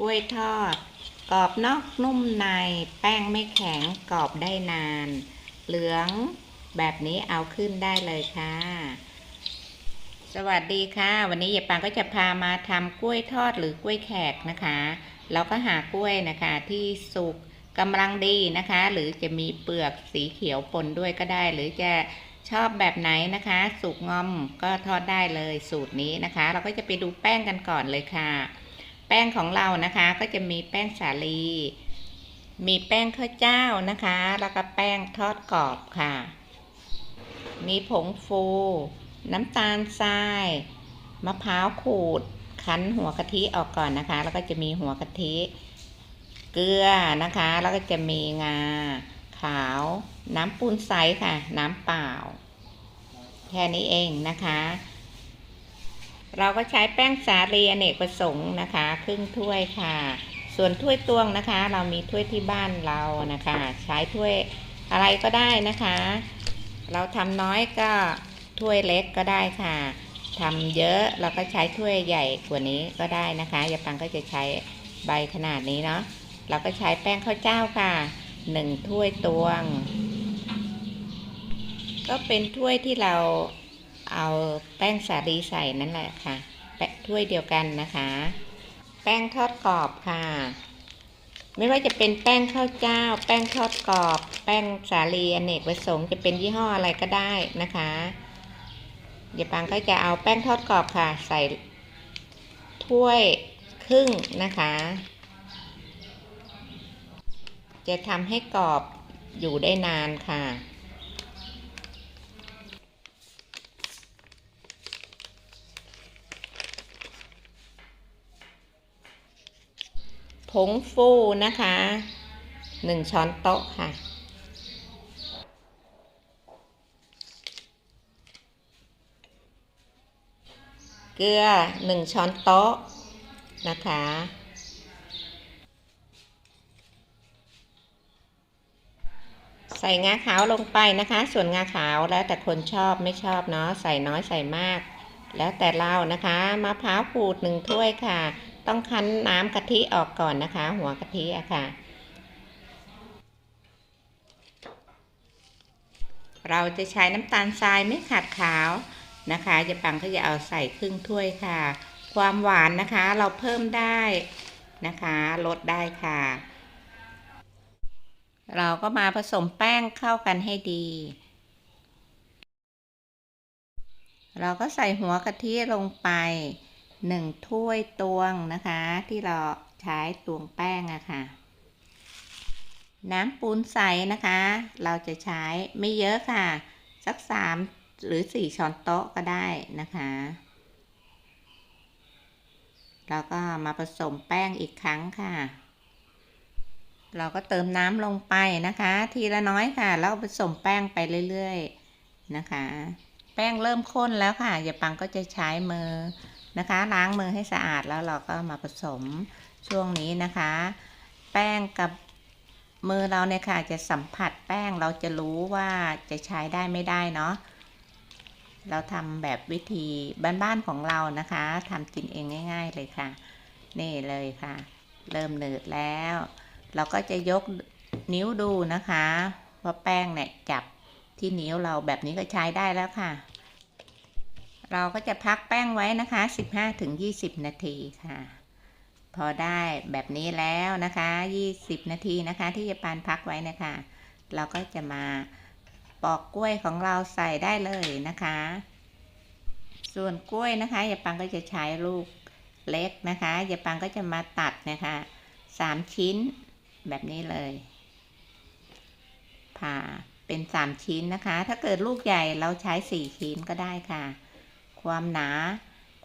กล้วยทอด กรอบนอกนุ่มใน แป้งไม่แข็งกรอบได้นาน เหลืองแบบนี้เอาขึ้นได้เลยค่ะ สวัสดีค่ะ วันนี้ยายปางก็จะพามาทำกล้วยทอดหรือกล้วยแขกนะคะ เราก็หากล้วยนะคะที่สุกกำลังดีนะคะ หรือจะมีเปลือกสีเขียวปนด้วยก็ได้ หรือจะชอบแบบไหนนะคะ สุกงอมก็ทอดได้เลยสูตรนี้นะคะ เราก็จะไปดูแป้งกันก่อนเลยค่ะ แป้งของเรานะคะ ก็จะมีแป้งสาลี มีแป้งข้าวเจ้านะคะ แล้วก็แป้งทอดกรอบค่ะ มีผงฟู น้ำตาลทราย มะพร้าวขูด คั้นหัวกะทิออกก่อนนะคะ แล้วก็จะมีหัวกะทิ เกลือนะคะ แล้วก็จะมีงา ขาว น้ำปูนใสค่ะ น้ำเปล่า แค่นี้เองนะคะ เราก็ใช้แป้งสาลีอเนกประสงค์นะคะ ครึ่งถ้วยค่ะ ส่วนถ้วยตวงนะคะ เรามีถ้วยที่บ้านเรานะคะ ใช้ถ้วยอะไรก็ได้นะคะ เราทำน้อยก็ถ้วยเล็กก็ได้ค่ะทำเยอะเราก็ใช้ถ้วยใหญ่กว่านี้ก็ได้นะคะยาปังก็จะใช้ใบขนาดนี้เนาะเราก็ใช้แป้งข้าวเจ้าค่ะหนึ่งถ้วยตวง ก็เป็นถ้วยที่เรา เอาแป้งสาลีใส่นั่นแหละค่ะ แปะถ้วยเดียวกันนะคะ แป้งทอดกรอบค่ะ ไม่ว่าจะเป็นแป้งข้าวเจ้า แป้งทอดกรอบ แป้งสาลีอเนกประสงค์จะเป็นยี่ห้ออะไรก็ได้นะคะ เดี๋ยวปังก็จะเอาแป้งทอดกรอบค่ะ ใส่ถ้วยครึ่งนะคะ จะทำให้กรอบอยู่ได้นานค่ะ ผงฟูนะคะหนึ่งช้อนโต๊ะค่ะ เกลือหนึ่งช้อนโต๊ะนะคะ ใส่งาขาวลงไปนะคะ ส่วนงาขาวแล้วแต่คนชอบไม่ชอบเนาะใส่น้อยใส่มาก แล้วแต่เรานะคะมะพร้าวขูดหนึ่งถ้วยค่ะ ต้องคั้นน้ำกะทิออกก่อนนะคะ หัวกะทิอะค่ะ เราจะใช้น้ำตาลทรายไม่ขัดขาวนะคะจะปังก็จะเอาใส่ครึ่งถ้วยค่ะ ความหวานนะคะเราเพิ่มได้นะคะลดได้ค่ะ เราก็มาผสมแป้งเข้ากันให้ดี เราก็ใส่หัวกะทิลงไป หนึ่งถ้วยตวงนะคะ ที่เราใช้ตวงแป้งอะค่ะ น้ำปูนใสนะคะ เราจะใช้ไม่เยอะค่ะ สักสามหรือสี่ช้อนโต๊ะก็ได้นะคะเราก็มาผสมแป้งอีกครั้งค่ะ เราก็เติมน้ำลงไปนะคะ ทีละน้อยค่ะ แล้วผสมแป้งไปเรื่อยๆนะคะ แป้งเริ่มข้นแล้วค่ะอย่าปังก็จะใช้มือ นะคะ ล้างมือให้สะอาดแล้วเราก็มาผสมช่วงนี้นะคะ แป้งกับมือเราเนี่ยค่ะจะสัมผัสแป้งเราจะรู้ว่าจะใช้ได้ไม่ได้เนาะเราทำแบบวิธีบ้านๆของเรานะคะทำกินเองง่าย ๆ เลยค่ะ นี่เลยค่ะ เริ่มหนืดแล้ว เราก็จะยกนิ้วดูนะคะว่าแป้งเนี่ยจับที่นิ้วเราแบบนี้ก็ใช้ได้แล้วค่ะ เราก็จะพักแป้งไว้นะคะ 15-20 นาทีค่ะ พอได้แบบนี้แล้วนะคะ 20 นาทีนะคะ ที่จะปานพักไว้นะคะ เราก็จะมาปอกกล้วยของเราใส่ได้เลยนะคะ ส่วนกล้วยนะคะยายปังก็จะใช้ลูกเล็กนะคะยายปังก็จะมาตัดนะคะสามชิ้นแบบนี้เลยผ่าเป็นสามชิ้นนะคะ ถ้าเกิดลูกใหญ่เราใช้สี่ชิ้นก็ได้ค่ะ ความหนา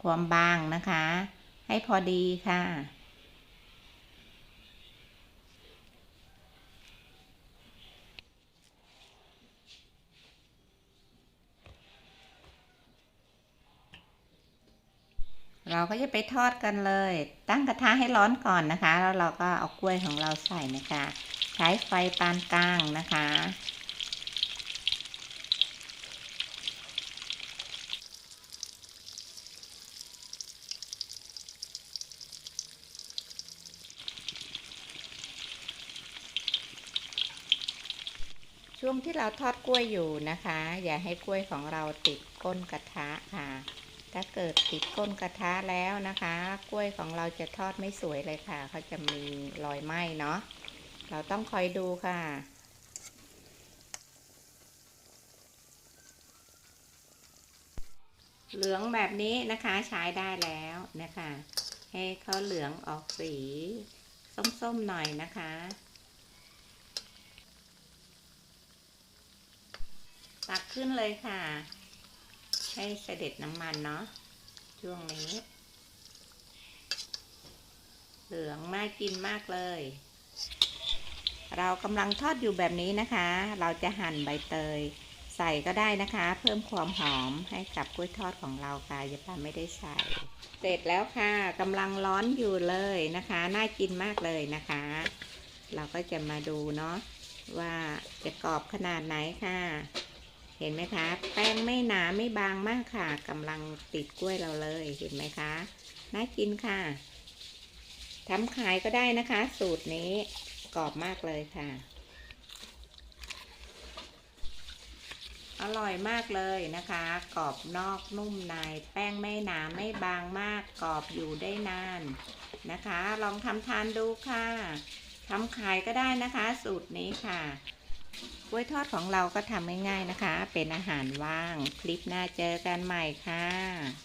ความบางนะคะ ให้พอดีค่ะ เราก็จะไปทอดกันเลย ตั้งกระทะให้ร้อนก่อนนะคะ แล้วเราก็เอากล้วยของเราใส่นะคะ ใช้ไฟปานกลางนะคะ ช่วงที่เราทอดกล้วยอยู่นะคะ อย่าให้กล้วยของเราติดก้นกระทะค่ะ ถ้าเกิดติดก้นกระทะแล้วนะคะ กล้วยของเราจะทอดไม่สวยเลยค่ะเขาจะมีรอยไหม้เนาะเราต้องคอยดูค่ะเหลืองแบบนี้นะคะใช้ได้แล้วนะคะ ให้เขาเหลืองออกสี ส้มๆหน่อยนะคะ ตักขึ้นเลยค่ะ ให้เสด็จน้ำมันเนาะช่วงนี้ เหลืองมากกินมากเลย เรากำลังทอดอยู่แบบนี้นะคะ เราจะหั่นใบเตย ใส่ก็ได้นะคะ เพิ่มความหอมให้กับกล้วยทอดของเราค่ะอย่าปาไม่ได้ใส่ เสร็จแล้วค่ะกำลังร้อนอยู่เลยนะคะ น่ากินมากเลยนะคะ เราก็จะมาดูเนาะว่าจะกรอบขนาดไหนค่ะ เห็นไหมคะ แป้งไม่หนาไม่บางมากค่ะกำลังติดกล้วยเราเลยเห็นไหมคะ น่ากินค่ะทำขายก็ได้นะคะ สูตรนี้กรอบมากเลยค่ะ อร่อยมากเลยนะคะ กรอบนอกนุ่มในแป้งไม่หนาไม่บางมาก กรอบอยู่ได้นานนะคะ ลองทำทานดูค่ะทำขายก็ได้นะคะ สูตรนี้ค่ะ กล้วยทอดของเราก็ทำง่ายๆนะคะ เป็นอาหารว่าง คลิปหน้าเจอกันใหม่ค่ะ